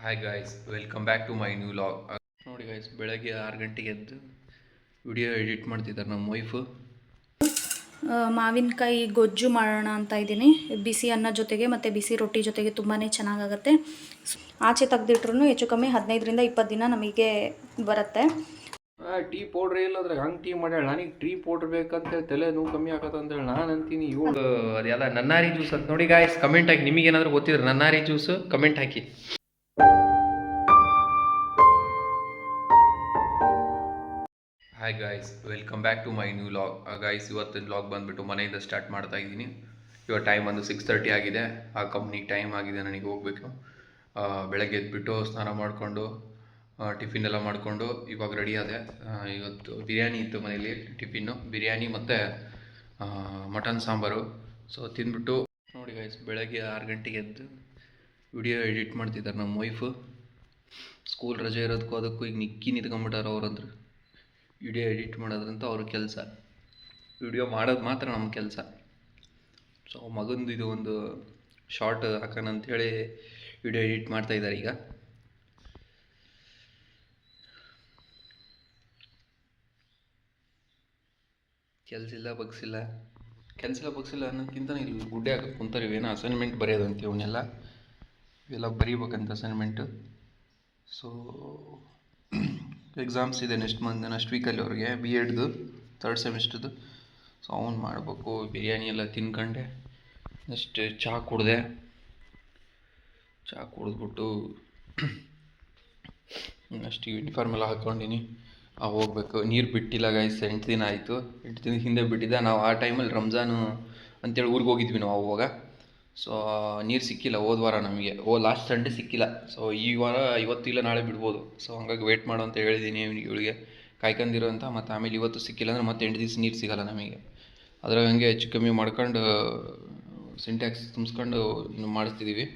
Hi guys welcome back to my new vlog ನೋಡಿ guys ಬೆಳಗ್ಗೆ ಆರು ಗಂಟೆಗೆ ಎದ್ದು ವಿಡಿಯೋ ಎಡಿಟ್ ಮಾಡ್ತಿದ್ದಾರೆ ನಮ್ಮ ವೈಫು ಆ, ಮಾವಿನಕಾಯಿ ಗೊಜ್ಜು ಮಾಡೋಣ ಅಂತ ಇದ್ದೀನಿ. ಬಿಸಿ ಅನ್ನ ಜೊತೆಗೆ ಮತ್ತು ಬಿಸಿ ರೊಟ್ಟಿ ಜೊತೆಗೆ ತುಂಬಾ ಚೆನ್ನಾಗಾಗತ್ತೆ. ಆಚೆ ತೆಗೆದಿಟ್ರು ಹೆಚ್ಚು ಕಮ್ಮಿ ಹದಿನೈದರಿಂದ ಇಪ್ಪತ್ತು ದಿನ ನಮಗೆ ಬರುತ್ತೆ. ಟೀ ಪೌಡ್ರ್ ಇಲ್ಲದ್ರೆ ಹಂಗೆ ಟೀ ಮಾಡ್ಯಾಳ? ನನಗೆ ಟೀ ಪೌಡ್ರ್ ಬೇಕಂತ ತಲೆ ನೋವು ಕಮ್ಮಿ ಆಗತ್ತೆ ಅಂದೇಳಿ ನಾನು ಅಂತೀನಿ ಇವಳು. ಅದೆಲ್ಲ ನನ್ನಾರಿ ಜ್ಯೂಸ್ ಅಂತ. ನೋಡಿ ಗಾಯ್ಸ್ ಕಮೆಂಟ್ ಹಾಕಿ. ನಿಮಗೆ ಏನಾದರೂ ಗೊತ್ತಿದ್ರೆ ನನ್ನಾರಿ juice comment hockey. Hi guys welcome back to my new vlog guys ಇವತ್ತಿನ ಲಾಗ್ ಬಂದುಬಿಟ್ಟು ಮನೆಯಿಂದ ಸ್ಟಾರ್ಟ್ ಮಾಡ್ತಾ ಇದ್ದೀನಿ. ಇವಾಗ ಟೈಮ್ ಒಂದು ಸಿಕ್ಸ್ ತರ್ಟಿ ಆಗಿದೆ. ಆ ಕಂಪ್ನಿಗೆ ಟೈಮ್ ಆಗಿದೆ ನನಗೆ ಹೋಗಬೇಕು. ಬೆಳಗ್ಗೆ ಎದ್ಬಿಟ್ಟು ಸ್ನಾನ ಮಾಡಿಕೊಂಡು ಟಿಫಿನ್ ಎಲ್ಲ ಮಾಡಿಕೊಂಡು ಇವಾಗ ರೆಡಿ ಆದೆ. ಇವತ್ತು ಬಿರಿಯಾನಿ ಇತ್ತು ಮನೇಲಿ ಟಿಫಿನ್ನು ಬಿರಿಯಾನಿ ಮತ್ತು ಮಟನ್ ಸಾಂಬಾರು. ಸೊ ತಿಂದ್ಬಿಟ್ಟು ನೋಡಿ ಗಾಯ್ಸ್ ಬೆಳಗ್ಗೆ ಆರು ಗಂಟೆಗೆ ಎದ್ದು ವಿಡಿಯೋ ಎಡಿಟ್ ಮಾಡ್ತಿದ್ದಾರೆ ನಮ್ಮ ವೈಫು ಸ್ಕೂಲ್ ರಜೆ ಇರೋದಕ್ಕೂ ಅದಕ್ಕೂ ಈಗ ನಿಕ್ಕಿ ನಿಂತ್ಕೊಂಬಿಟ್ಟಾರ ಅವ್ರಂದ್ರೆ. ವಿಡಿಯೋ ಎಡಿಟ್ ಮಾಡೋದ್ರಂತ ಅವ್ರ ಕೆಲಸ. ವಿಡಿಯೋ ಮಾಡೋದು ಮಾತ್ರ ನಮ್ಮ ಕೆಲಸ. ಸೊ ಮಗಂದು ಇದು ಒಂದು ಶಾರ್ಟ್ ಹಾಕೋಣ ಅಂಥೇಳಿ ವಿಡಿಯೋ ಎಡಿಟ್ ಮಾಡ್ತಾ ಇದ್ದಾರೆ ಈಗ. ಕೆಲಸ ಇಲ್ಲ ಬಗ್ಸಿಲ್ಲ ಕೆಲಸ ಇಲ್ಲ ಬಗ್ಸಿಲ್ಲ ಅನ್ನೋದಕ್ಕಿಂತ ಇಲ್ಲಿ ಗುಡ್ಡೆ ಹಾಕಿ ಕುಂತಾರೆ. ಇವೇನು ಅಸೈನ್ಮೆಂಟ್ ಬರೆಯೋದಂತೆ ಇವನ್ನೆಲ್ಲ ಇವೆಲ್ಲ ಬರೀಬೇಕಂತ ಅಸೈನ್ಮೆಂಟು ಸೊ ಎಕ್ಸಾಮ್ಸ್ ಇದೆ ನೆಕ್ಸ್ಟ್ ಮಂತ್ ನೆಕ್ಸ್ಟ್ ವೀಕಲ್ಲಿ ಅವ್ರಿಗೆ ಬಿ ಎಡ್ದು ತರ್ಡ್ ಸೆಮಿಸ್ಟ್ರದ್ದು ಸೊ ಅವ್ನು ಮಾಡಬೇಕು, ಬಿರಿಯಾನಿ ಎಲ್ಲ ತಿನ್ಕೊಂಡೆ. ನೆಕ್ಸ್ಟ್ ಚಹಾ ಕುಡಿದೆ. ಚಹಾ ಕುಡಿದ್ಬಿಟ್ಟು ನೆಕ್ಸ್ಟ್ ಯೂನಿಫಾರ್ಮ್ ಎಲ್ಲ ಹಾಕ್ಕೊಂಡಿನಿ. ಆ ಹೋಗ್ಬೇಕು. ನೀರು ಬಿಟ್ಟಿಲ್ಲ ಗೈಸ್ ಎಂಟು ದಿನ ಆಯಿತು. ಎಂಟು ದಿನ ಹಿಂದೆ ಬಿಟ್ಟಿದ್ದೆ. ನಾವು ಆ ಟೈಮಲ್ಲಿ ರಂಜಾನು ಅಂತೇಳಿ ಊರಿಗೆ ಹೋಗಿದ್ವಿ ನಾವು ಅವಾಗ. ಸೊ ನೀರು ಸಿಕ್ಕಿಲ್ಲ, ಹೋದ ವಾರ ನಮಗೆ. ಓ ಲಾಸ್ಟ್ ಸಂಡೇ ಸಿಕ್ಕಿಲ್ಲ. ಸೊ ಈ ವಾರ ಇವತ್ತು ಇಲ್ಲ, ನಾಳೆ ಬಿಡ್ಬೋದು. ಸೊ ಹಂಗಾಗಿ ವೇಟ್ ಮಾಡು ಅಂತ ಹೇಳಿದ್ದೀನಿ ಇವಳಿಗೆ. ಕಾಯ್ಕೊಂಡಿರೋ ಅಂತ, ಮತ್ತು ಆಮೇಲೆ ಇವತ್ತು ಸಿಕ್ಕಿಲ್ಲ ಅಂದರೆ ಮತ್ತೆ ಎಂಟು ದಿವಸ ನೀರು ಸಿಗಲ್ಲ ನಮಗೆ. ಅದ್ರಾಗ ಹಂಗೆ ಹೆಚ್ಚು ಕಮ್ಮಿ ಮಾಡ್ಕೊಂಡು ಸಿಂಟ್ಯಾಕ್ಸ್ ತುಂಬಿಸ್ಕೊಂಡು ಮಾಡಿಸ್ತಿದ್ದೀವಿ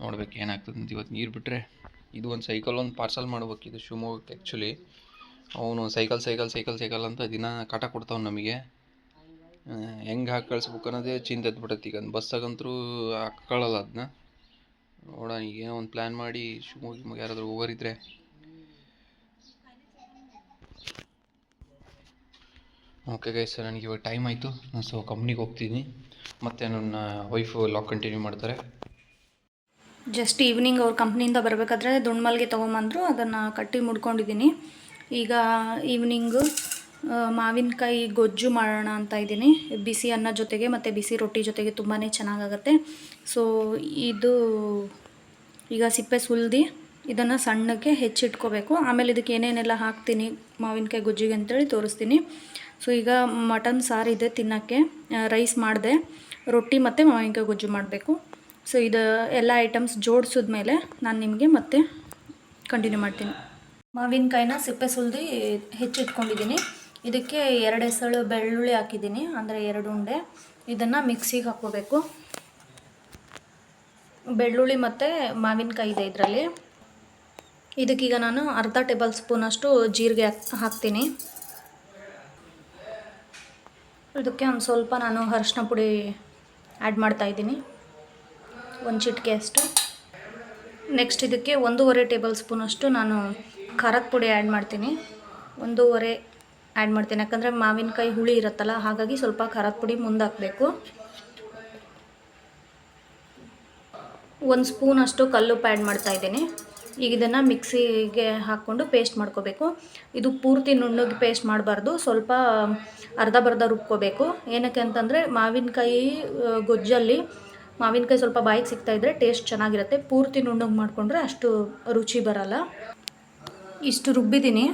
ನೋಡ್ಬೇಕು ಏನಾಗ್ತದೆ ಅಂತ ಇವತ್ತು ನೀರು ಬಿಟ್ಟರೆ ಇದು ಒಂದು ಸೈಕಲ್ ಒಂದು ಪಾರ್ಸಲ್ ಇದು ಶಿವಮೊಗ್ಗಕ್ಕೆ ಆ್ಯಕ್ಚುಲಿ ಅವನು ಸೈಕಲ್ ಸೈಕಲ್ ಸೈಕಲ್ ಸೈಕಲ್ ಅಂತ ದಿನ ಕಾಟ ಕೊಡ್ತಾವ ನಮಗೆ. ಹೆಂಗೆ ಹಾಕಿ ಕಳಿಸ್ಬೇಕು ಅನ್ನೋದೇ ಚಿಂತೆ ಎದ್ಬಿಟ್ಟೈತಿ ಈಗ ಬಸ್ಸಾಗಂತರೂ ಹಾಕೊಳ್ಳಲ್ಲ ಅದನ್ನ ನೋಡೋಣ ಏನೋ ಒಂದು ಪ್ಲ್ಯಾನ್ ಮಾಡಿ, ಶಿವಮೊಗ್ಗ ಯಾರಾದರೂ ಹೋಗೋರಿದ್ರೆ. ಓಕೆ ಗೈಸ್ ನನಗೆ ಇವಾಗ ಟೈಮ್ ಆಯಿತು. ನಾನು ಸೊ ಕಂಪ್ನಿಗೆ ಹೋಗ್ತೀನಿ. ಮತ್ತು ನನ್ನ ವೈಫು ಲಾಕ್ ಕಂಟಿನ್ಯೂ ಮಾಡ್ತಾರೆ. ಜಸ್ಟ್ ಈವ್ನಿಂಗ್ ಅವ್ರ ಕಂಪ್ನಿಯಿಂದ ಬರಬೇಕಾದ್ರೆ ದುಂಡ್ಮಲ್ಗೆ ತೊಗೊಂಬಂದರು. ಅದನ್ನು ಕಟ್ಟಿ ಮುಡ್ಕೊಂಡಿದ್ದೀನಿ. ಈಗ ಈವ್ನಿಂಗು ಮಾವಿನಕಾಯಿ ಗೊಜ್ಜು ಮಾಡೋಣ ಅಂತ ಇದ್ದೀನಿ. ಬಿಸಿ ಅನ್ನ ಜೊತೆಗೆ ಮತ್ತು ಬಿಸಿ ರೊಟ್ಟಿ ಜೊತೆಗೆ ತುಂಬಾ ಚೆನ್ನಾಗಾಗತ್ತೆ. ಸೊ ಇದು ಈಗ ಸಿಪ್ಪೆ ಸುಲ್ದಿ ಇದನ್ನು ಸಣ್ಣಕ್ಕೆ ಹೆಚ್ಚಿಟ್ಕೋಬೇಕು. ಆಮೇಲೆ ಇದಕ್ಕೆ ಏನೇನೆಲ್ಲ ಹಾಕ್ತೀನಿ ಮಾವಿನಕಾಯಿ ಗೊಜ್ಜಿಗೆ ಅಂತೇಳಿ ತೋರಿಸ್ತೀನಿ. ಸೊ ಈಗ ಮಟನ್ ಸಾರು ಇದೆ ತಿನ್ನೋಕ್ಕೆ. ರೈಸ್ ಮಾಡಿದೆ. ರೊಟ್ಟಿ ಮತ್ತು ಮಾವಿನಕಾಯಿ ಗೊಜ್ಜು ಮಾಡಬೇಕು. ಸೊ ಇದು ಎಲ್ಲ ಐಟಮ್ಸ್ ಜೋಡಿಸಿದ ಮೇಲೆ ನಾನು ನಿಮಗೆ ಮತ್ತೆ ಕಂಟಿನ್ಯೂ ಮಾಡ್ತೀನಿ. ಮಾವಿನಕಾಯಿನ ಸಿಪ್ಪೆ ಸುಲ್ದು ಹೆಚ್ಚಿಟ್ಕೊಂಡಿದ್ದೀನಿ. ಇದಕ್ಕೆ ಎರಡು ಎಸಳು ಬೆಳ್ಳುಳ್ಳಿ ಹಾಕಿದ್ದೀನಿ, ಅಂದರೆ ಎರಡು ಉಂಡೆ. ಇದನ್ನು ಮಿಕ್ಸಿಗೆ ಹಾಕ್ಕೋಬೇಕು. ಬೆಳ್ಳುಳ್ಳಿ ಮತ್ತು ಮಾವಿನಕಾಯಿ ಇದೆ ಇದರಲ್ಲಿ. ಇದಕ್ಕೀಗ ನಾನು ಅರ್ಧ ಟೇಬಲ್ ಸ್ಪೂನಷ್ಟು ಜೀರಿಗೆ ಹಾಕ್, ಹಾಕ್ತೀನಿ. ಇದಕ್ಕೆ ಒಂದು ಸ್ವಲ್ಪ ನಾನು ಅರಿಶಿನ ಪುಡಿ ಆ್ಯಡ್ ಮಾಡ್ತಾಯಿದ್ದೀನಿ ಒಂದು ಚಿಟಿಕೆ ಅಷ್ಟು. ನೆಕ್ಸ್ಟ್ ಇದಕ್ಕೆ ಒಂದೂವರೆ ಟೇಬಲ್ ಸ್ಪೂನಷ್ಟು ನಾನು ಖಾರದ ಪುಡಿ ಆ್ಯಡ್ ಮಾಡ್ತೀನಿ. ಒಂದೂವರೆ ಆ್ಯಡ್ ಮಾಡ್ತೀನಿ. ಯಾಕಂದರೆ ಮಾವಿನಕಾಯಿ ಹುಳಿ ಇರುತ್ತಲ್ಲ, ಹಾಗಾಗಿ ಸ್ವಲ್ಪ ಖಾರದ ಪುಡಿ ಮುಂದಾಕಬೇಕು. ಒಂದು ಸ್ಪೂನ್ ಅಷ್ಟು ಕಲ್ಲುಪ್ಪು ಆ್ಯಡ್ ಮಾಡ್ತಾ ಇದ್ದೀನಿ. ಈಗ ಇದನ್ನು ಮಿಕ್ಸಿಗೆ ಹಾಕ್ಕೊಂಡು ಪೇಸ್ಟ್ ಮಾಡ್ಕೋಬೇಕು. ಇದು ಪೂರ್ತಿ ನುಣ್ಣಗೆ ಪೇಸ್ಟ್ ಮಾಡಬಾರ್ದು, ಸ್ವಲ್ಪ ಅರ್ಧ ಬರ್ಧ ರುಬ್ಕೋಬೇಕು. ಏನಕ್ಕೆ ಅಂತಂದರೆ ಮಾವಿನಕಾಯಿ ಗೊಜ್ಜಲ್ಲಿ ಮಾವಿನಕಾಯಿ ಸ್ವಲ್ಪ ಬಾಯಿಗೆ ಸಿಗ್ತಾಯಿದ್ರೆ ಟೇಸ್ಟ್ ಚೆನ್ನಾಗಿರುತ್ತೆ. ಪೂರ್ತಿ ನುಣ್ಣಗೆ ಮಾಡಿಕೊಂಡ್ರೆ ಅಷ್ಟು ರುಚಿ ಬರಲ್ಲ. ಇಷ್ಟು ರುಬ್ಬಿದ್ದೀನಿ.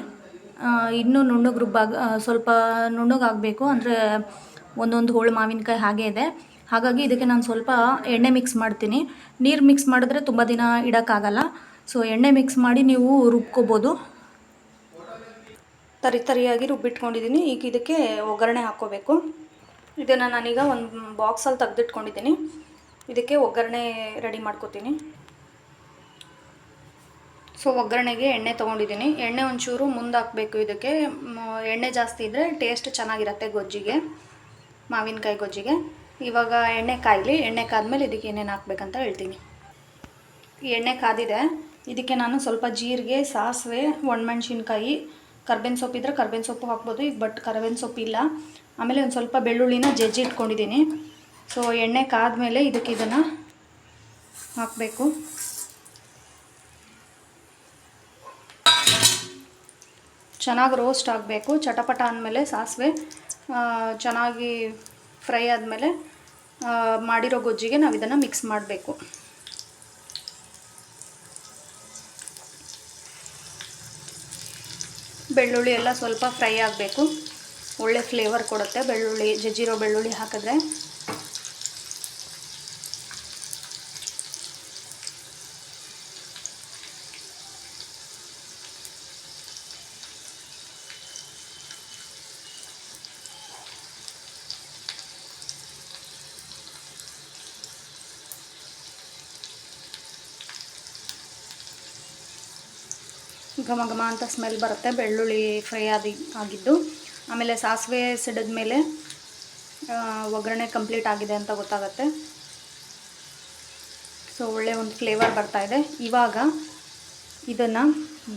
ಇನ್ನೂ ನುಣ್ಣಗೆ ರುಬ್ಬಾಗ ಸ್ವಲ್ಪ ನುಣ್ಣಗೆ ಆಗಬೇಕು. ಅಂದರೆ ಒಂದೊಂದು ಹೋಳು ಮಾವಿನಕಾಯಿ ಹಾಗೇ ಇದೆ. ಹಾಗಾಗಿ ಇದಕ್ಕೆ ನಾನು ಸ್ವಲ್ಪ ಎಣ್ಣೆ ಮಿಕ್ಸ್ ಮಾಡ್ತೀನಿ. ನೀರು ಮಿಕ್ಸ್ ಮಾಡಿದ್ರೆ ತುಂಬ ದಿನ ಇಡೋಕ್ಕಾಗಲ್ಲ ಸೊ ಎಣ್ಣೆ ಮಿಕ್ಸ್ ಮಾಡಿ ನೀವು ರುಬ್ಕೋಬೋದು. ತರಿ ತರಿಯಾಗಿ ರುಬ್ಬಿಟ್ಕೊಂಡಿದ್ದೀನಿ ಈಗ ಇದಕ್ಕೆ ಒಗ್ಗರಣೆ ಹಾಕ್ಕೋಬೇಕು. ಇದನ್ನು ನಾನೀಗ ಒಂದು ಬಾಕ್ಸಲ್ಲಿ ತೆಗೆದಿಟ್ಕೊಂಡಿದ್ದೀನಿ ಇದಕ್ಕೆ ಒಗ್ಗರಣೆ ರೆಡಿ ಮಾಡ್ಕೋತೀನಿ. ಸೊ ಒಗ್ಗರಣೆಗೆ ಎಣ್ಣೆ ತೊಗೊಂಡಿದ್ದೀನಿ. ಎಣ್ಣೆ ಒಂಚೂರು ಮುಂದೆ ಹಾಕಬೇಕು ಇದಕ್ಕೆ ಎಣ್ಣೆ ಜಾಸ್ತಿ ಇದ್ದರೆ ಟೇಸ್ಟ್ ಚೆನ್ನಾಗಿರುತ್ತೆ ಗೊಜ್ಜಿಗೆ, ಮಾವಿನಕಾಯಿ ಗೊಜ್ಜಿಗೆ. ಇವಾಗ ಎಣ್ಣೆ ಕಾಯಲಿ, ಎಣ್ಣೆ ಕಾದ್ಮೇಲೆ ಇದಕ್ಕೆ ಏನೇನು ಹಾಕ್ಬೇಕಂತ ಹೇಳ್ತೀನಿ. ಎಣ್ಣೆ ಕಾದಿದೆ. ಇದಕ್ಕೆ ನಾನು ಸ್ವಲ್ಪ ಜೀರಿಗೆ, ಸಾಸಿವೆ, ಒಣಮೆಣ್ಸಿನ್ಕಾಯಿ, ಕರ್ಬೇವಿನ ಸೊಪ್ಪು ಇದ್ದರೆ ಕರ್ಬೇವಿನ ಸೊಪ್ಪು ಹಾಕ್ಬೋದು ಈಗ ಬಟ್ ಕರ್ಬೇವಿನ ಸೊಪ್ಪು ಇಲ್ಲ. ಆಮೇಲೆ ಒಂದು ಸ್ವಲ್ಪ ಬೆಳ್ಳುಳ್ಳಿನ ಜಜ್ಜಿ ಇಟ್ಕೊಂಡಿದ್ದೀನಿ. ಸೊ ಎಣ್ಣೆ ಕಾದ್ಮೇಲೆ ಇದಕ್ಕೆ ಇದನ್ನು ಹಾಕಬೇಕು. ಚೆನ್ನಾಗಿ ರೋಸ್ಟ್ ಆಗಬೇಕು, ಚಟಪಟ ಅಂದಮೇಲೆ ಸಾಸಿವೆ ಚೆನ್ನಾಗಿ ಫ್ರೈ ಆದಮೇಲೆ ಮಾಡಿರೋ ಗೊಜ್ಜಿಗೆ ನಾವು ಇದನ್ನು ಮಿಕ್ಸ್ ಮಾಡಬೇಕು. ಬೆಳ್ಳುಳ್ಳಿ ಎಲ್ಲ ಸ್ವಲ್ಪ ಫ್ರೈ ಆಗಬೇಕು. ಒಳ್ಳೆ ಫ್ಲೇವರ್ ಕೊಡುತ್ತೆ. ಬೆಳ್ಳುಳ್ಳಿ, ಜಜ್ಜಿರೋ ಬೆಳ್ಳುಳ್ಳಿ ಹಾಕಿದ್ರೆ. ಘಮ ಘಮ ಅಂತ ಸ್ಮೆಲ್ ಬರುತ್ತೆ. ಬೆಳ್ಳುಳ್ಳಿ ಫ್ರೈ ಆದಿ, ಆಗಿದ್ದು. ಆಮೇಲೆ ಸಾಸಿವೆ ಸಿಡಿದ ಮೇಲೆ ಒಗ್ಗರಣೆ ಕಂಪ್ಲೀಟ್ ಆಗಿದೆ ಅಂತ ಗೊತ್ತಾಗುತ್ತೆ. ಸೊ ಒಳ್ಳೆ ಒಂದು ಫ್ಲೇವರ್ ಬರ್ತಾ ಇದೆ. ಇವಾಗ ಇದನ್ನು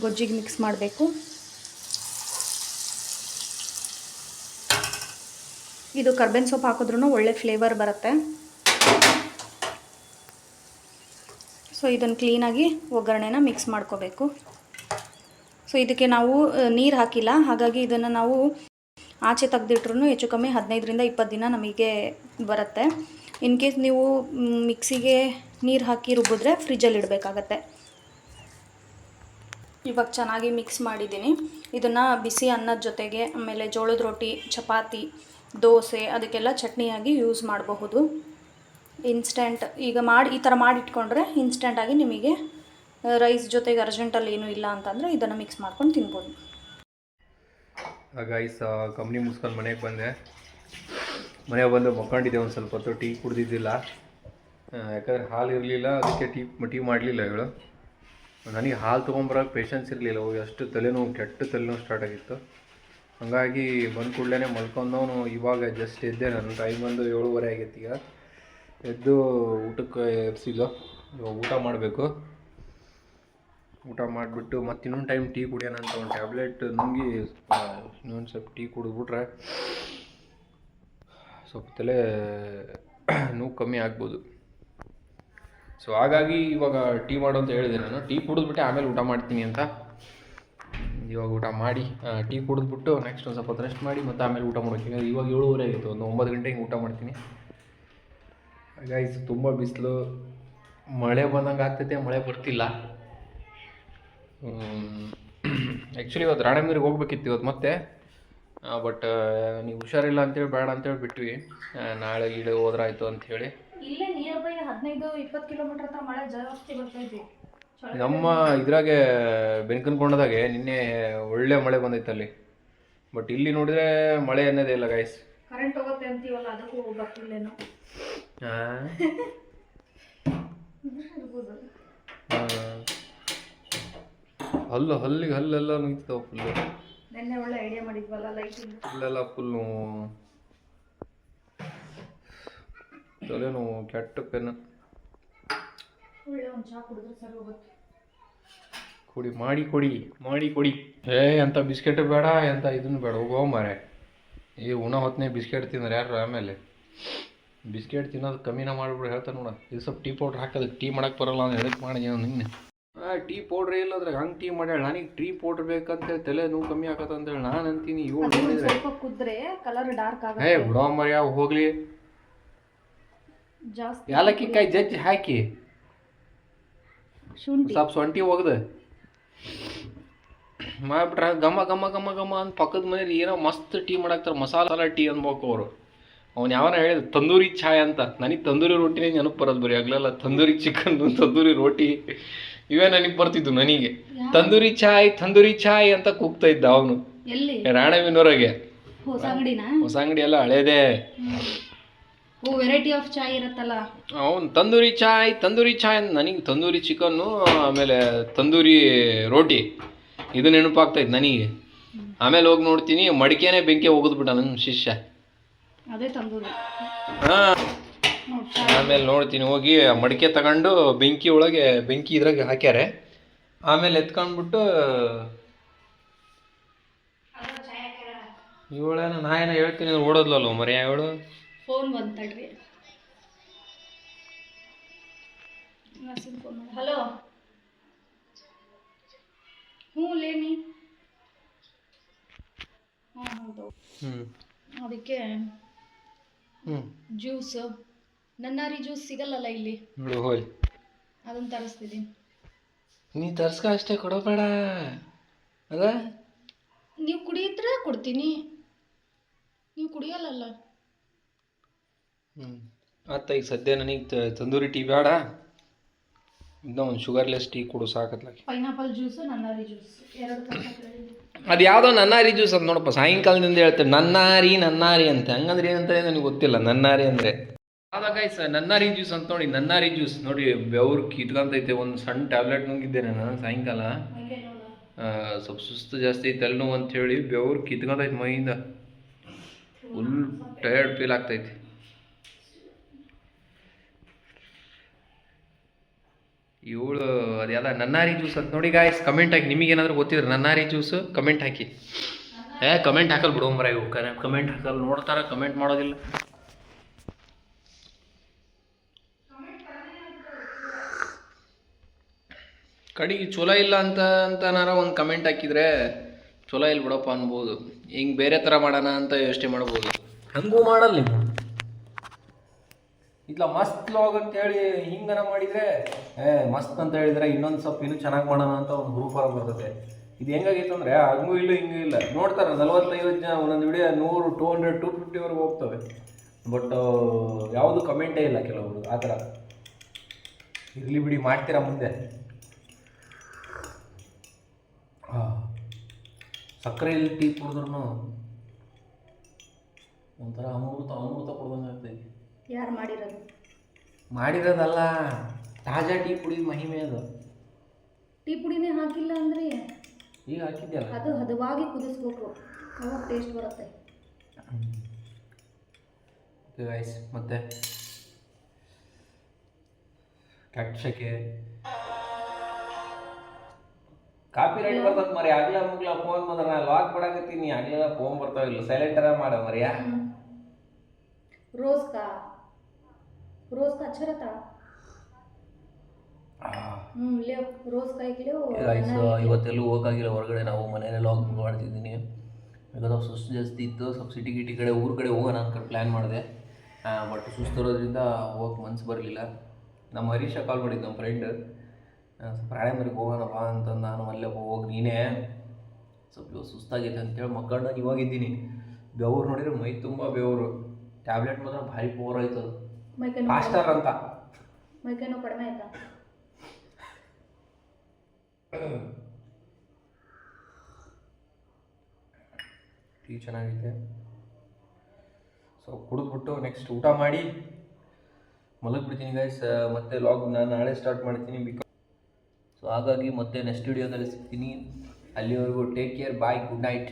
ಗೊಜ್ಜಿಗೆ ಮಿಕ್ಸ್ ಮಾಡಬೇಕು. ಇದು ಕರ್ಬೇನ್ ಸೊಪ್ಪು ಹಾಕಿದ್ರೂ ಒಳ್ಳೆ ಫ್ಲೇವರ್ ಬರುತ್ತೆ. ಸೊ ಇದನ್ನು ಕ್ಲೀನಾಗಿ ಒಗ್ಗರಣೆನ ಮಿಕ್ಸ್ ಮಾಡ್ಕೋಬೇಕು. ಸೊ ಇದಕ್ಕೆ ನಾವು ನೀರು ಹಾಕಿಲ್ಲ. ಹಾಗಾಗಿ ಇದನ್ನು ನಾವು ಆಚೆ ತೆಗೆದಿಟ್ರು ಹೆಚ್ಚು ಕಮ್ಮಿ ಹದಿನೈದರಿಂದ ಇಪ್ಪತ್ತು ದಿನ ನಮಗೆ ಬರುತ್ತೆ. ಇನ್ ಕೇಸ್ ನೀವು ಮಿಕ್ಸಿಗೆ ನೀರು ಹಾಕಿ ರುಬ್ಬಿದ್ರೆ ಫ್ರಿಜ್ಜಲ್ಲಿ ಇಡಬೇಕಾಗತ್ತೆ. ಇವಾಗ ಚೆನ್ನಾಗಿ ಮಿಕ್ಸ್ ಮಾಡಿದ್ದೀನಿ. ಇದನ್ನು ಬಿಸಿ ಅನ್ನದ ಜೊತೆಗೆ, ಆಮೇಲೆ ಜೋಳದ ರೊಟ್ಟಿ, ಚಪಾತಿ, ದೋಸೆ, ಅದಕ್ಕೆಲ್ಲ ಚಟ್ನಿಯಾಗಿ ಯೂಸ್ ಮಾಡಬಹುದು. ಇನ್ಸ್ಟೆಂಟ್ ಈಗ ಮಾಡಿ, ಈ ಥರ ಮಾಡಿಟ್ಕೊಂಡ್ರೆ ಇನ್ಸ್ಟೆಂಟಾಗಿ ನಿಮಗೆ ರೈಸ್ ಜೊತೆಗೆ ಅರ್ಜೆಂಟಲ್ಲಿ ಏನೂ ಇಲ್ಲ ಅಂತಂದರೆ ಇದನ್ನು ಮಿಕ್ಸ್ ಮಾಡ್ಕೊಂಡು ತಿನ್ಬೋದು. ಗೈಸ್ ಕಂಪ್ನಿ ಮುಗಿಸ್ಕೊಂಡು ಮನೆಗೆ ಬಂದೆ. ಮನೆಗೆ ಬಂದು ಮಕ್ಕೊಂಡಿದ್ದೆ ಒಂದು ಸ್ವಲ್ಪ ಹೊತ್ತು, ಟೀ ಕುಡ್ದಿದ್ದಿಲ್ಲ. ಯಾಕಂದರೆ ಹಾಲು ಇರಲಿಲ್ಲ, ಅದಕ್ಕೆ ಟೀ ಟೀ ಮಾಡಲಿಲ್ಲ ಇವಳು. ನನಗೆ ಹಾಲು ತೊಗೊಂಬರೋಕೆ ಪೇಷನ್ಸ್ ಇರಲಿಲ್ಲ ಅಷ್ಟು ತಲೆನೋವು, ಕೆಟ್ಟ ತಲೆನೋವು ಸ್ಟಾರ್ಟ್ ಆಗಿತ್ತು. ಹಾಗಾಗಿ ಬಂದ ಕೂಡಲೇ ಮಲ್ಕೊಂಡವನು ಇವಾಗ ಜಸ್ಟ್ ಎದ್ದೆ ನಾನು. ಟೈಮ್ ಬಂದು ಏಳುವರೆ ಆಗೈತಿ ಈಗ. ಎದ್ದು ಊಟಕ್ಕೆ ಎಬ್ಸಿದ್ದು ಇವಾಗ ಊಟ ಮಾಡಬೇಕು. ಊಟ ಮಾಡಿಬಿಟ್ಟು ಮತ್ತೆ ಇನ್ನೊಂದು ಟೈಮ್ ಟೀ ಕುಡಿಯೋಣ ಅಂತ ಒಂದು ಟ್ಯಾಬ್ಲೆಟ್ ನುಂಗಿ ಇನ್ನೊಂದು ಸ್ವಲ್ಪ ಟೀ ಕುಡಿದ್ಬಿಟ್ರೆ ಸ್ವಲ್ಪ ತಲೆ ನೋವು ಕಮ್ಮಿ ಆಗ್ಬೋದು. ಸೊ ಹಾಗಾಗಿ ಇವಾಗ ಟೀ ಮಾಡು ಅಂತ ಹೇಳಿದೆ ನಾನು. ಟೀ ಕುಡಿದ್ಬಿಟ್ಟು, ಆಮೇಲೆ ಊಟ ಮಾಡ್ತೀನಿ ಅಂತ. ಇವಾಗ ಊಟ ಮಾಡಿ ಟೀ ಕುಡಿದ್ಬಿಟ್ಟು ನೆಕ್ಸ್ಟ್ ಒಂದು ಸ್ವಲ್ಪ ರೆಸ್ಟ್ ಮಾಡಿ, ಮತ್ತೆ ಆಮೇಲೆ ಊಟ ಯಾಕಂದ್ರೆ ಇವಾಗ ಏಳುವರೆ ಆಗಿತ್ತು, ಒಂದು ಒಂಬತ್ತು ಗಂಟೆಗೆ ಊಟ ಮಾಡ್ತೀನಿ. ಹಾಗಾಗಿ ತುಂಬ ಬಿಸಿಲು. ಮಳೆ ಬಂದಂಗೆ ಆಗ್ತೈತೆ, ಮಳೆ ಬರ್ತಿಲ್ಲ. ಆ್ಯಕ್ಚುಲಿ ಇವತ್ತು ರಾಣೆಮೀರಿಗೆ ಹೋಗ್ಬೇಕಿತ್ತು ಇವತ್ತು ಮತ್ತೆ. ಬಟ್ ನೀವು ಹುಷಾರಿಲ್ಲ ಅಂತೇಳಿ ಬೇಡ ಅಂತೇಳಿ ಬಿಟ್ವಿ. ನಾಳೆ ಗೀಳೆ ಹೋದ್ರಾಯ್ತು ಅಂತ ಹೇಳಿ. ನಿಯರ್ ಬೈ ಹದಿನೈದು ಇಪ್ಪತ್ತು ಕಿಲೋಮೀಟರ್ ಹತ್ರ ಮಳೆ ಜಾಸ್ತಿ ಬರ್ತೈತಿ. ನಮ್ಮ ಇದ್ರಾಗೆ ಬೆನ್ಕನ್ಕೊಂಡದಾಗೆ ನಿನ್ನೆ ಒಳ್ಳೆ ಮಳೆ ಬಂದೈತೆ ಅಲ್ಲಿ. ಬಟ್ ಇಲ್ಲಿ ನೋಡಿದ್ರೆ ಮಳೆ ಅನ್ನೋದೇ ಇಲ್ಲ ಗೈಸ್ ಕರೆಂಟ್ ಹೋಗುತ್ತೆ ಅಂತೀವಲ್ಲ ಅದಕ್ಕೂ ಬರ್ತಿಲ್ಲೇನೋ ಇರ್ಬೋದು. ಹಲ್ಲು ಹಲ್ಲಿಗೆ ಹಲ್ಲೆಲ್ಲ ನುಗ್ತಾವ ಫುಲ್ಲು ನೆನ್ನೆ ಒಳ್ಳೆ ಐಡಿಯಾ ಮಾಡಿದ್ವಲ್ಲ ಲೈಟಿಂಗ್ ಹಲ್ಲೆಲ್ಲ ಫುಲ್ಲು ತಲೆನೋವು ಕೆಟ್ಟ ಪೆನ್. ಒಳ್ಳೆ ಒಂದು ಚಾ ಕುಡಿದ್ರೆ ಸರಿ ಹೋಗುತ್ತೆ. ಕೊಡಿ ಮಾಡಿ ಕೊಡಿ ಮಾಡಿ ಕೊಡಿ. ಏ ಎಂಥ ಬಿಸ್ಕೆಟ್ ಬೇಡ ಎಂಥ ಇದನ್ನು ಬೇಡ. ಹೋಗೋ ಮಾರೆ ಈ ಉಣ ಹೊತ್ತನೇ ಬಿಸ್ಕೆಟ್ ತಿಂದ್ರೆ ಯಾರು ಆಮೇಲೆ? ಬಿಸ್ಕೆಟ್ ತಿನ್ನೋದು ಕಮ್ಮಿನ ಮಾಡಿಬಿಡ್ರಿ ಹೇಳ್ತಾನೆ ನೋಡ. ಇದು ಸ್ವಲ್ಪ ಟೀ ಪೌಡ್ರ್ ಹಾಕೋದು ಟೀ ಮಾಡಕ್ಕೆ ಬರಲ್ಲ ಅಂದ್ರೆ ಎದಕ್ಕೆ ಮಾಡಿ ನಿನ್ನೆ. ಟೀ ಪೌಡ್ರ್ ಇಲ್ಲ ಅದ್ರಾಗ ಹಂಗೆ ಟೀ ಮಾಡ್ಯಾಳ? ನನಗೆ ಟೀ ಪೌಡ್ರ್ ಬೇಕಂತೇಳಿ ತಲೆ ನೋವು ಕಮ್ಮಿ ಆಗತ್ತ ಅಂತೇಳಿ ನಾನು ಅಂತೀನಿ ಇವಳು ಸ್ವಲ್ಪ ಕುದ್ರೆ ಕಲರ್ ಡಾರ್ಕ್ ಏ ಆಗುತ್ತೆ ಬಿಡೋ ಮರಿ ಹೋಗ್ಲಿ. ಜಾಸ್ತಿ ಯಾಲಕ್ಕಿ ಕಾಯಿ ಜಜ್ಜಿ ಹಾಕಿ. ಶುಂಠಿ. ಸ್ವಲ್ಪ ಸೊಂಟಿ ಒಗ್ದು ಮಾಡ್ಬಿಟ್ರ ಘಮ ಘಮ ಘಮ ಘಮ ಅಂತ ಪಕ್ಕದ ಮನೇಲಿ ಏನೋ ಮಸ್ತ್ ಟೀ ಮಾಡಾಕ್ತಾರೆ ಮಸಾಲ ಟೀ ಅನ್ಬೇಕು ಅವರು. ಅವ್ನು ಯಾವನ ಹೇಳಿದ ತಂದೂರಿ ಚಾಯ್ ಅಂತ. ನನಗೆ ತಂದೂರಿ ರೊಟ್ಟಿನೇ ನೆನಪು ಬರೋದು ಬರೀ ಆಗ್ಲಲ್ಲ ತಂದೂರಿ ಚಿಕನ್ ತಂದೂರಿ ರೋಟಿ. ಇವೇ ನನಗೆ ಬರ್ತಿದ್ದು ನನಗೆ. ತಂದೂರಿ ಚಾಯ್ ತಂದೂರಿ ಚಾಯ್ ಅಂತ ಕೂಗ್ತಾ ಇದ್ದ ಅವನು. ಎಲ್ಲಿ? ರಾಣೆವಿನವರೆಗೆ ಹೊಸ ಅಂಗಡಿ ಎಲ್ಲ ಹಳೇದೇ. ವೆರೈಟಿ ಆಫ್ ಚಾಯ್ ಇರುತ್ತಲ್ಲ. ಅವ್ನು ತಂದೂರಿ ಚಾಯ್ ತಂದೂರಿ ಚಾಯ್ ಅಂತ ನನಗೆ ತಂದೂರಿ ಚಿಕನ್ನು ಆಮೇಲೆ ತಂದೂರಿ ರೋಟಿ. ಇದು ನೆನಪಾಗ್ತೈತೆ ನನಗೆ. ಆಮೇಲೆ ಹೋಗಿ ನೋಡ್ತೀನಿ ಮಡಿಕೆನೇ ಬೆಂಕಿ ಹೋಗಿದ್ಬಿಟ್ಟ ನನ್ನ ಶಿಷ್ಯ. ಅದೇ ತಂದೂರಿ. ಹಾಂ. ಆಮೇಲೆ ನೋಡ್ತೀನಿ. ಹೋಗಿ ಮಡಿಕೆ ತಗೊಂಡು ಬೆಂಕಿ ಒಳಗೆ ಬೆಂಕಿ ಇದ್ರಾಗೆ ಹಾಕ್ಯಾರೆ. ಆಮೇಲೆ ಎತ್ಕೊಂಡ್ಬಿಟ್ಟು ಇವಳೇನ ನಾ ಏನೋ ಹೇಳ್ತೀನಿ ಓಡೋದ್ಲಲ್ಲ ಮರಿ ಇವಳು ಫೋನ್ ಬಂತಡ್ರಿ ಹಲೋ ಹ್ಞೂ ಲೇನಿ ಹ್ಞೂ ಅದಕ್ಕೆ ಹ್ಞೂ ಜ್ಯೂಸ್. ನನ್ನಾರಿ ಜ್ಯೂಸ್ ಸಿಗಲ್ಲಲ್ಲ ಇಲ್ಲಿ? ನೋಡು ಹೋಯ್. ಅದನ್ನ ತರಿಸ್ತಿದ್ದೀನಿ ನೀ ತರ್ಸ್ಕ ಅಷ್ಟೇ ಕೊಡಬೇಡ ಅದ ನೀವು ಕುಡಿಯಿದ್ರೆ ಕೊಡ್ತೀನಿ. ನೀವು ಕುಡಿಯಲ್ಲಲ್ಲ? ಹ್ಞೂ ಅತ್ತ ಈಗ ಸದ್ಯ ನನಗೆ ತಂದೂರಿ ಟೀ ಬೇಡ. ಇನ್ನೂ ಒಂದು ಶುಗರ್ಲೆಸ್ ಟೀ ಕೊಡು ಸಾಕತ್ಲಾಗಿ ಪೈನಾಪಲ್ ಜ್ಯೂಸ್ ನನ್ನಾರಿ ಜ್ಯೂಸ್. ಎರಡು ಅದು ಯಾವುದೋ ನನ್ನಾರಿ ಜ್ಯೂಸ್ ಅಂತ ನೋಡಪ್ಪ ಸಾಯಂಕಾಲದಿಂದ ಹೇಳ್ತೇವೆ ನನ್ನಾರಿ ನನ್ನಾರಿ ಅಂತ. ಹಂಗಂದ್ರೆ ಏನಂತ ನನಗೆ ಗೊತ್ತಿಲ್ಲ ನನ್ನಾರಿ ಅಂದರೆ ಆದಾಗ ಗೈಸ್ ನನ್ನಾರಿ ಜ್ಯೂಸ್ ಅಂತ ನೋಡಿ ನನ್ನಾರಿ ಜ್ಯೂಸ್ ನೋಡಿ, ಬೆವ್ರು ಕಿತ್ಕೊಂತೈತೆ, ಒಂದು ಸಣ್ಣ ಟ್ಯಾಬ್ಲೆಟ್ ನುಂಗಿದ್ದೆ ನಾನು ಸಾಯಂಕಾಲ. ಸ್ವಲ್ಪ ಸುಸ್ತು ಜಾಸ್ತಿ ಐತೆ, ತಲೆನೋವು ಅಂತ ಹೇಳಿ ಬೆವ್ರು ಕಿತ್ಕೊಂತೈತೆ ಮೈಯಿಂದ. ಫುಲ್ ಟಯರ್ಡ್ ಫೀಲ್ ಆಗ್ತೈತಿ. ಇವಳು ಅದೆಲ್ಲ ನನ್ನಾರಿ ಜ್ಯೂಸ್ ಅಂತ ನೋಡಿ ಗಾಯ್ಸ್ ಕಮೆಂಟ್ ಹಾಕಿ, ನಿಮಗೆ ಏನಾದರೂ ಗೊತ್ತಿದ್ರೆ ನನ್ನಾರಿ ಜ್ಯೂಸ್ ಕಮೆಂಟ್ ಹಾಕಿ. ಏ ಕಮೆಂಟ್ ಹಾಕಲ್ ಬಿಡು ಮರ ಇವು ಕಮೆಂಟ್ ಹಾಕಲ್ ನೋಡ್ತಾರ ಕಮೆಂಟ್ ಮಾಡೋದಿಲ್ಲ. ಕಡೆಗೆ ಚಲೋ ಇಲ್ಲ ಅಂತ ಅಂತನಾರ ಒಂದು ಕಮೆಂಟ್ ಹಾಕಿದ್ರೆ, ಚಲೋ ಇಲ್ಲ ಬಿಡಪ್ಪ ಅನ್ಬೋದು. ಹಿಂಗೆ ಬೇರೆ ಥರ ಮಾಡೋಣ ಅಂತ ಯೋಚನೆ ಮಾಡ್ಬೋದು. ಹಂಗೂ ಮಾಡಲ್ಲ ಇಲ್ಲ ಮಸ್ತ್ ಲಾಗ್ ಅಂತ ಹೇಳಿ ಹಿಂಗನ ಮಾಡಿದ್ರೆ, ಏ, ಮಸ್ತ್ ಅಂತ ಹೇಳಿದ್ರೆ ಇನ್ನೊಂದು ಸ್ವಲ್ಪ ಇನ್ನೂ ಚೆನ್ನಾಗಿ ಮಾಡೋಣ ಅಂತ ಒಂದು ಹುರುಪರ ಬರ್ತದೆ. ಇದು ಹೆಂಗಾಗಿತ್ತು ಅಂದರೆ, ಹಂಗೂ ಇಲ್ಲ, ಹಿಂಗೂ ಇಲ್ಲ. ನೋಡ್ತಾರೆ, ನಲವತ್ತೈವತ್ತು ಜನ ಒಂದೊಂದು ವಿಡಿಯೋ ನೂರು ಟೂ ಹಂಡ್ರೆಡ್ ಟೂ ಫಿಫ್ಟಿವರೆಗೂ ಹೋಗ್ತವೆ. ಬಟ್ ಯಾವುದು ಕಮೆಂಟೇ ಇಲ್ಲ ಕೆಲವರು, ಆ ಥರ. ಇರಲಿ ಬಿಡಿ, ಮಾಡ್ತೀರಾ ಮುಂದೆ ಹಾಂ ಸಕ್ಕರೆ ಇಲ್ಲಿ ಟೀ ಕುಡಿದ್ರು ಒಂಥರ ಅಮೃತ ಅಮೃತ ಕುಡ್ದಂಗೆ ಆಗ್ತೈತಿ. ಯಾರು ಮಾಡಿರೋದು? ಮಾಡಿರೋದಲ್ಲ ತಾಜಾ ಟೀ ಪುಡಿ ಮಹಿಮೆ ಅದು. ಟೀ ಪುಡಿನೇ ಹಾಕಿಲ್ಲ ಅಂದ್ರೆ? ಈಗ ಹಾಕಿದ್ಯಲ್ಲ? ಅದು ಹದವಾಗಿ ಕುದಿಸ್ಬೇಕು ಅವಾಗ ಟೇಸ್ಟ್ ಬರುತ್ತೆ. ಓಕೆ ಗೈಸ್ ಮತ್ತೆ? ಕಕ್ಷಕ್ಕೆ ಕಾಪಿ ರೈಟ್ ಬರ್ತದ ಮರಿ ಆಗ್ಲ ಮುಗ್ಲ ಫೋನ್ ಬಂದ್ರ ನಾ ಲಾಕ್ ಮಾಡಕತ್ತೀನಿ ಆಗ್ಲೆಲ್ಲ ಫೋನ್ ಬರ್ತಾವಿಲ್ಲ ಸೈಲೆಂಟರ ಮಾಡ ಮರಿಯಾ रोज का रोज का अच्छा रहता हम्म ले रोज का एक ले ಗೈಸ್ ಇವತ್ತೆಲ್ಲೂ ಹೋಗಾಗಿಲ್ಲ ಹೊರಗಡೆ ನಾವು ಮನೆಯಲ್ಲೇ ಲಾಗ್ ಮಾಡ್ತಿದ್ದೀನಿ ಯಾಕಂದ್ರೆ ಸುಸ್ತು ಜಾಸ್ತಿ ಇತ್ತು ಸ್ವಲ್ಪ ಸಿಟಿ ಗಿಟಿ ಕಡೆ ಊರ ಕಡೆ ಹೋಗೋಣ ಅಂತ ಪ್ಲ್ಯಾನ್ ಮಾಡಿದೆ ಬಟ್ ಸುಸ್ತಿರೋದ್ರಿಂದ ಹೋಗಕ್ಕೆ ಮನ್ಸು ಬರಲಿಲ್ಲ ನಮ್ಮ ಹರೀಶ ಕಾಲ್ ಮಾಡಿದ್ದು ನಮ್ಮ ಫ್ರೆಂಡ್ ಸ್ವಲ್ಪ ರಾಣೆಮರಿಗೆ ಹೋಗೋಣ ಬಾ ಅಂತಂದು ನಾನು ಅಲ್ಲೇ ಹೋಗಿ ನೀನೇ. ಸ್ವಲ್ಪ ಇವತ್ತು ಸುಸ್ತಾಗೈತೆ ಅಂತೇಳಿ ಮಕ್ಕಳನ್ನ ಇವಾಗಿದ್ದೀನಿ ಬೆವರು ನೋಡಿದ್ರೆ ಮೈ ತುಂಬ ಬೆವರು. ಟ್ಯಾಬ್ಲೆಟ್ ಮಾತ್ರ ಭಾರಿ ಪೋರ್ ಆಯ್ತು ಅದು. ಮೈಕೈ ಫಾಸ್ಟರ್ ಅಂತ. ಮೈಕೈ ನೋವು ಕಡಿಮೆ ಆಯ್ತಾ? ಟೀ ಚೆನ್ನಾಗೈತೆ. ಸೊ ಕುಡಿದ್ಬಿಟ್ಟು ನೆಕ್ಸ್ಟ್ ಊಟ ಮಾಡಿ. ಮಲಗಿಬಿಡ್ತೀನಿ ಗೈಸ್ ಮತ್ತೆ ಲಾಗ್ ನಾನು ನಾಳೆ ಸ್ಟಾರ್ಟ್ ಮಾಡ್ತೀನಿ. ಬಿಕಾಸ್ ಸೊ ಹಾಗಾಗಿ ಮತ್ತೆ ನೆಕ್ಸ್ಟ್ ವಿಡಿಯೋದಲ್ಲಿ ಸಿಗ್ತೀನಿ. ಅಲ್ಲಿವರೆಗೂ take care bye good night